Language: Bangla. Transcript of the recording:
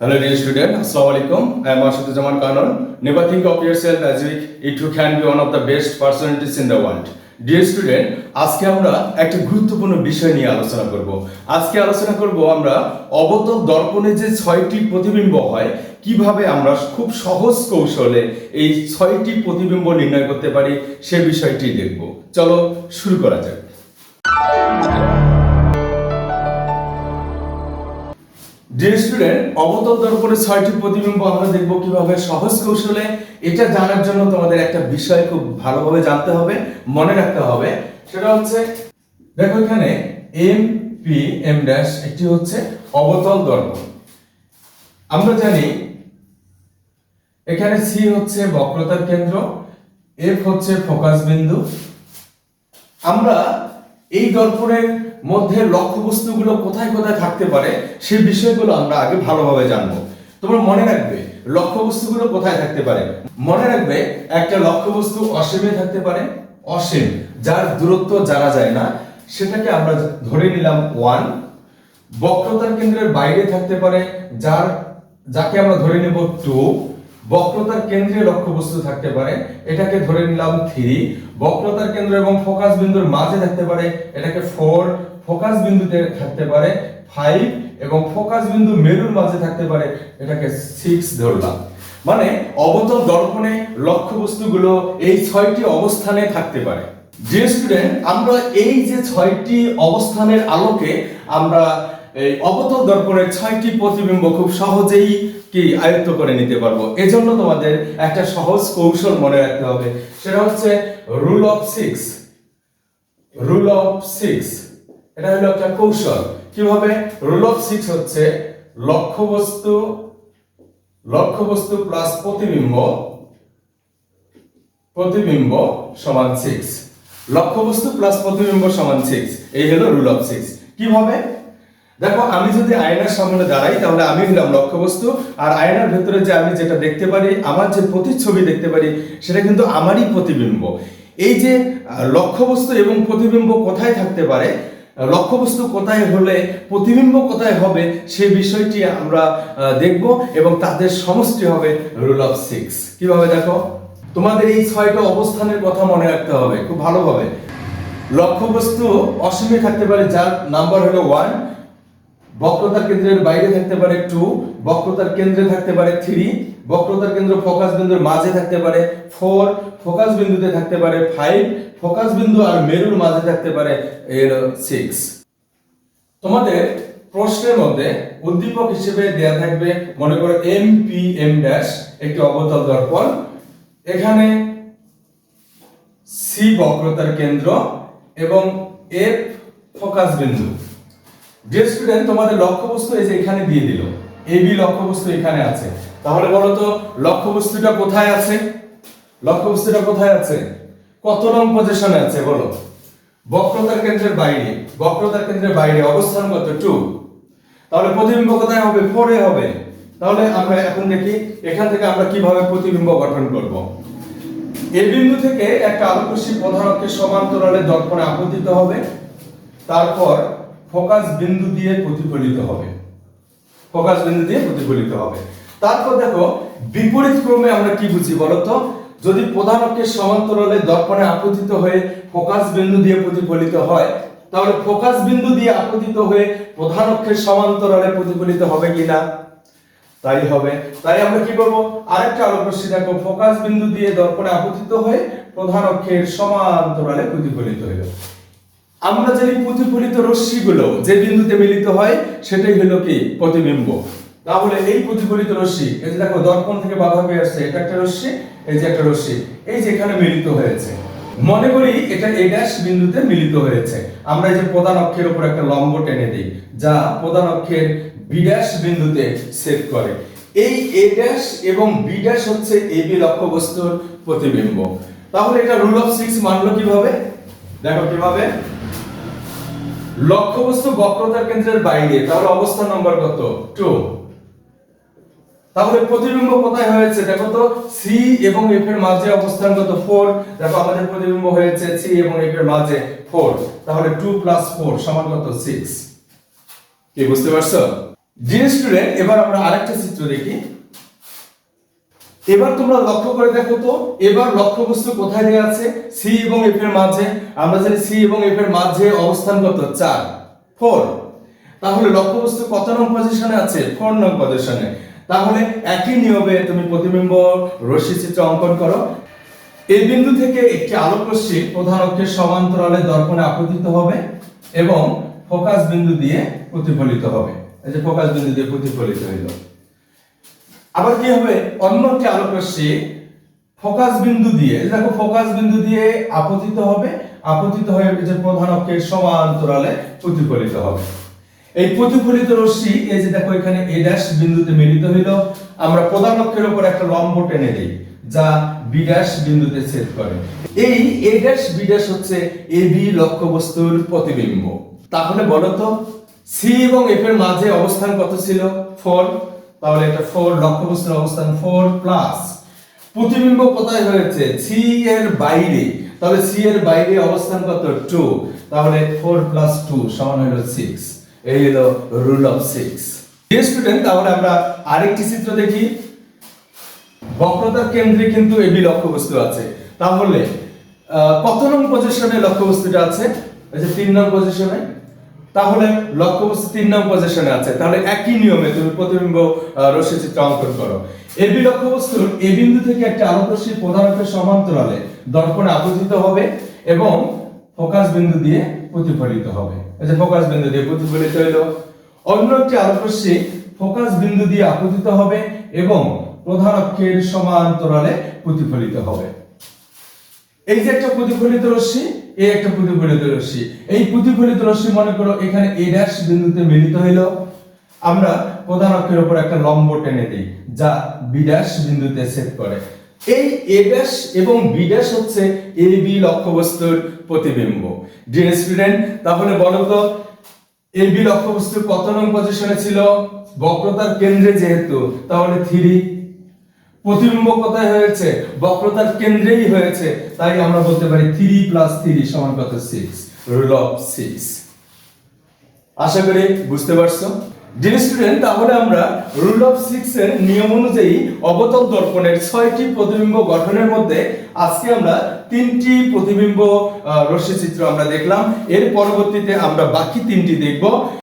Hello dear student, Assalamu alaikum. I am Ashutojaman Kanon. Never think of yourself as if it you can be one of the best personalities in the world. Dear student আজকে আমরা একটা গুরুত্বপূর্ণ বিষয় নিয়ে আলোচনা করব আজকে আলোচনা করব আমরা অবতল দর্পণে যে ছয়টি প্রতিবিম্ব হয় কীভাবে আমরা খুব সহজ কৌশলে এই ছয়টি প্রতিবিম্ব নির্ণয় করতে পারি সে বিষয়টি দেখব চলো শুরু করা যাক ডিয়ার স্টুডেন্ট অবতল দর্পণে ছয়টি প্রতিবিম্ব আমরা দেখব কীভাবে সহজ কৌশলে এটা জানার জন্য তোমাদের একটা বিষয় খুব ভালোভাবে জানতে হবে, মনে রাখতে হবে। সেটা হচ্ছে, দেখো এখানে এম পি এম ড্যাশ একটি হচ্ছে অবতল দর্পণ। আমরা জানি এখানে সি হচ্ছে বক্রতার কেন্দ্র এফ হচ্ছে ফোকাস বিন্দু। আমরা এই দর্পণের মধ্যে লক্ষ্যবস্তুগুলো কোথায় কোথায় থাকতে পারে সেই বিষয়গুলো আমরা আগে ভালোভাবে জানব। তোমরা মনে রাখবে, লক্ষ্যবস্তুগুলো কোথায় থাকতে পারে? মনে রাখবে, একটা লক্ষ্যবস্তু অসীমে থাকতে পারে, অসীম। যার দূরত্ব জানা যায় না, সেটাকে আমরা ধরে নিলাম ওয়ান বক্রতার কেন্দ্রের বাইরে থাকতে পারে, যার, যাকে আমরা ধরে নেব টু বক্রতার কেন্দ্রে লক্ষ্যবস্তু থাকতে পারে, এটাকে ধরে নিলাম থ্রি বক্রতার কেন্দ্র এবং ফোকাস বিন্দুর মাঝে থাকতে পারে, এটাকে ফোর ফোকাস বিন্দুতে থাকতে পারে ফাইভ এবং ফোকাস বিন্দু মেরুর মাঝে থাকতে পারে এটাকে সিক্স ধরলাম। মানে অবতল দর্পণে লক্ষ্যবস্তুগুলো এই ছয়টি অবস্থানে থাকতে পারে। যে স্টুডেন্ট আমরা এই যে ছয়টি অবস্থানের আলোকে আমরা এই অবতল দর্পণের ছয়টি প্রতিবিম্ব খুব সহজেই কি আয়ত্ত করে নিতে পারব। এজন্য তোমাদের একটা সহজ কৌশল মনে রাখতে হবে। সেটা হচ্ছে rule of six rule of six এটা হলো একটা কৌশল। কীভাবে? রুল অফ সিক্স হচ্ছে লক্ষ্যবস্তু লক্ষ্যবস্তু প্লাস প্রতিবিম্ব প্রতিবিম্ব সমান সিক্স লক্ষ্যবস্তু প্লাস প্রতিবিম্ব সমান সিক্স এই হলো রুল অফ সিক্স কীভাবে? দেখো, আমি যদি আয়নার সামনে দাঁড়াই, তাহলে আমি হলাম লক্ষ্যবস্তু। আর আয়নার ভেতরে যে আমি যেটা দেখতে পারি, আমার যে প্রতিচ্ছবি দেখতে পারি, সেটা কিন্তু আমারই প্রতিবিম্ব। এই যে লক্ষ্যবস্তু এবং প্রতিবিম্ব কোথায় থাকতে পারে? লক্ষ্যবস্তু কোথায় হলে প্রতিবিম্ব কোথায় হবে সে বিষয়টি আমরা দেখব এবং তাদের সমষ্টি হবে রুল অফ সিক্স কীভাবে দেখো? তোমাদের এই ছয়টা অবস্থানের কথা মনে রাখতে হবে, খুব ভালোভাবে। লক্ষ্যবস্তু অসীমে থাকতে পারে, যার নাম্বার হলো ওয়ান বক্রতার কেন্দ্রের বাইরে থাকতে পারে টু বক্রতার কেন্দ্রে থাকতে পারে থ্রি, বক্রতার কেন্দ্র ফোকাস বিন্দুর মাঝে থাকতে পারে ফোর, ফোকাস বিন্দুতে থাকতে পারে ফাইভ, ফোকাস বিন্দু আর মেরুর মাঝে থাকতে পারে এর সিক্স। তোমাদের প্রশ্নের মধ্যে উদ্দীপক হিসেবে দেয়া থাকবে, মনে করো এম পি এম ড্যাশ একটি অবতল দর্পণ। এখানে সি বক্রতার কেন্দ্র এবং এফ ফোকাস বিন্দু। ডিয়ার স্টুডেন্ট তোমাদের লক্ষ্যবস্তু এই যে এখানে দিয়ে দিল। এ বি লক্ষ্যবস্তু এখানে আছে। তাহলে বলো তো লক্ষ্যবস্তুটা কোথায় আছে? লক্ষ্যবস্তুটা কোথায় আছে? কত নং পজিশনে আছে বলো? বক্রতার কেন্দ্রের বাইরে, বক্রতার কেন্দ্রের বাইরে অবস্থান কত টু তাহলে প্রতিবিম্ব কোথায় হবে? ফোরে হবে। তাহলে আমরা এখন দেখি, এখান থেকে আমরা কীভাবে প্রতিবিম্ব গঠন করব। এ বিন্দু থেকে একটা আলোকরশ্মি অক্ষের সমান্তরালে দর্পণে আপতিত হবে। তারপর ফোকাস বিন্দু দিয়ে প্রতিফলিত হবে। ফোকাস বিন্দু দিয়ে প্রতিফলিত হবে। তারপর দেখো বিপরীত ক্রমে আমরা কি বুঝি বলতো? যদি প্রধান অক্ষের সমান্তরালে দর্পণে আপতিত হয়ে ফোকাস বিন্দু দিয়ে প্রতিফলিত হয়, তাহলে ফোকাস বিন্দু দিয়ে আপতিত হয়ে প্রধান অক্ষের সমান্তরালে প্রতিফলিত হবে কিনা? তাই হবে। তাই আমরা কি করব আরেকটা আলোকরশ্মি দেখো ফোকাস বিন্দু দিয়ে দর্পণে আপতিত হয়ে প্রধান অক্ষের সমান্তরালে প্রতিফলিত হইল আমরা জানি প্রতিফলিত রশ্মিগুলো যে বিন্দুতে মিলিত হয়, সেটাই হলো কি? প্রতিবিম্ব। তাহলে এই প্রতিফলিত রশ্মি, এই যে দেখো, দর্পণ থেকে বাধা পেয়ে আসছে, এটা একটা রশ্মি, এই যে একটা রশ্মি, এই যে এখানে মিলিত হয়েছে। মনে করি এটা এ ড্যাশ বিন্দুতে মিলিত হয়েছে। আমরা এই যে প্রধান অক্ষের উপর একটা লম্ব টেনে দিই, যা প্রধান অক্ষের বি ড্যাশ বিন্দুতে সেট করে। এই এ ড্যাশ এবং বি ড্যাশ হচ্ছে এ বি লক্ষ্যবস্তুর প্রতিবিম্ব। তাহলে এটা রুল অফ সিক্স মানলো কীভাবে? দেখো কীভাবে। লক্ষ্যবস্তু বক্রতার কেন্দ্রের বাইরে, তাহলে অবস্থান নম্বর কত? টু তাহলে প্রতিবিম্ব কোথায় হয়েছে? দেখো তো সি এবং এফ এর মাঝে অবস্থান কত? ফোর দেখো আমাদের প্রতিবিম্ব হয়েছে সি এবং এফ এর মাঝে ফোর তাহলে টু প্লাস ফোর সমান কত? সিক্স কি বুঝতে পারছ? ডিয়ার স্টুডেন্ট এবার আমরা আরেকটা চিত্র দেখি। এবার তোমরা লক্ষ্য করে দেখো তো, এবার লক্ষ্যবস্তু কোথায় দেওয়া আছে? সি এবং এফ এর মাঝে। আমরা জানি সি এবং এফ এর মাঝে অবস্থান কত চার ফোর তাহলে লক্ষ্যবস্তু কত নং পজিশনে আছে? ফোর নং পজিশনে তাহলে একই নিয়মে তুমি প্রতিবিম্ব রশ্মি চিত্র অঙ্কন করো। এই বিন্দু থেকে একটি আলোক রশ্মি প্রধান অক্ষের সমান্তরালে দর্পণে আপতিত হবে এবং ফোকাস বিন্দু দিয়ে প্রতিফলিত হবে। এই যে ফোকাস বিন্দু দিয়ে প্রতিফলিত হইল। আবার কি হবে? অন্য একটি আলোক রশ্মি ফোকাস বিন্দু দিয়ে দেখো ফোকাস বিন্দু দিয়ে আপতিত হবে, আপতিত হয়ে যে প্রধান অক্ষের সমান্তরালে প্রতিফলিত হবে। এই প্রতিফলিত রশ্মি এই যে দেখো এখানে এ ড্যাশ বিন্দুতে মিলিত হইল। আমরা প্রধান অক্ষের উপর একটা লম্ব টেনে দিই, যা বি ড্যাশ বিন্দুতে ছেদ করে। এই এ ড্যাশ বি ড্যাশ হচ্ছে এ বি লক্ষ্যবস্তুর প্রতিবিম্ব। তাহলে বলো তো সি এবং এফ এর মাঝে অবস্থান কত ছিল? ফোর তাহলে এটা ফোর লক্ষ্যবস্তুর অবস্থান ফোর প্লাস প্রতিবিম্ব কোথায় হয়েছে? সি এর বাইরে। তাহলে সি এর বাইরে অবস্থান কত? টু তাহলে ফোর প্লাস টু সমান হলো সিক্স এই হলো রুল অফ সিক্স স্টুডেন্ট তাহলে আমরা আরেকটি চিত্র দেখি। বক্রতার কেন্দ্রে কিন্তু এবি লক্ষ্যবস্তু আছে। তাহলে কত নং পজিশনে লক্ষ্যবস্তুটা আছে? এই যে তিন নং পজিশনে তাহলে লক্ষ্যবস্তু তিন নং পজিশনে আছে। তাহলে একই নিয়মে তুমি প্রতিবিম্ব রশ্মি চিত্র অঙ্কন করো। এবি লক্ষ্যবস্তুর এ বিন্দু থেকে একটা আলোক রশ্মি প্রধান সমান্তরালে দর্পণে আপতিত হবে এবং ফোকাস বিন্দু দিয়ে প্রতিফলিত হবে। এই যে ফোকাস বিন্দু দিয়ে প্রতিফলিত হলো। অন্য একটি আলোক রশ্মি ফোকাস বিন্দু দিয়ে আপতিত হবে এবং প্রধান অক্ষের সমান্তরালে প্রতিফলিত হবে। এই যে একটা প্রতিফলিত রশ্মি এই একটা প্রতিফলিত রশ্মি এই প্রতিফলিত রশ্মি মনে করো, এখানে এ ড্যাশ বিন্দুতে মিলিত হইল। আমরা প্রধান অক্ষের উপর একটা লম্ব টেনে দিই, যা বি ড্যাশ বিন্দুতে ছেদ করে। এই এ ড্যাশ এবং বি ড্যাশ হচ্ছে এ বি লক্ষ্যবস্তুর প্রতিবিম্ব। ডিয়ার স্টুডেন্ট তাহলে বলো তো এ বি লক্ষ্যবস্তু কত নং পজিশনে ছিল? বক্রতার কেন্দ্রে যেহেতু, তাহলে থ্রি প্রতিবিম্ব কোথায় হয়েছে, বক্রতার কেন্দ্রেই হয়েছে। তাই আমরা বলতে পারি থ্রি প্লাস থ্রি সমান কত সিক্স রুল অফ সিক্স আশা করি বুঝতে পারছ? ডিয়ার স্টুডেন্ট তাহলে আমরা রুল অফ সিক্স এর নিয়ম অনুযায়ী অবতল দর্পণের ছয়টি প্রতিবিম্ব গঠনের মধ্যে আজকে আমরা তিনটি প্রতিবিম্ব রশ্মি চিত্র আমরা দেখলাম। এর পরবর্তীতে আমরা বাকি তিনটি দেখব।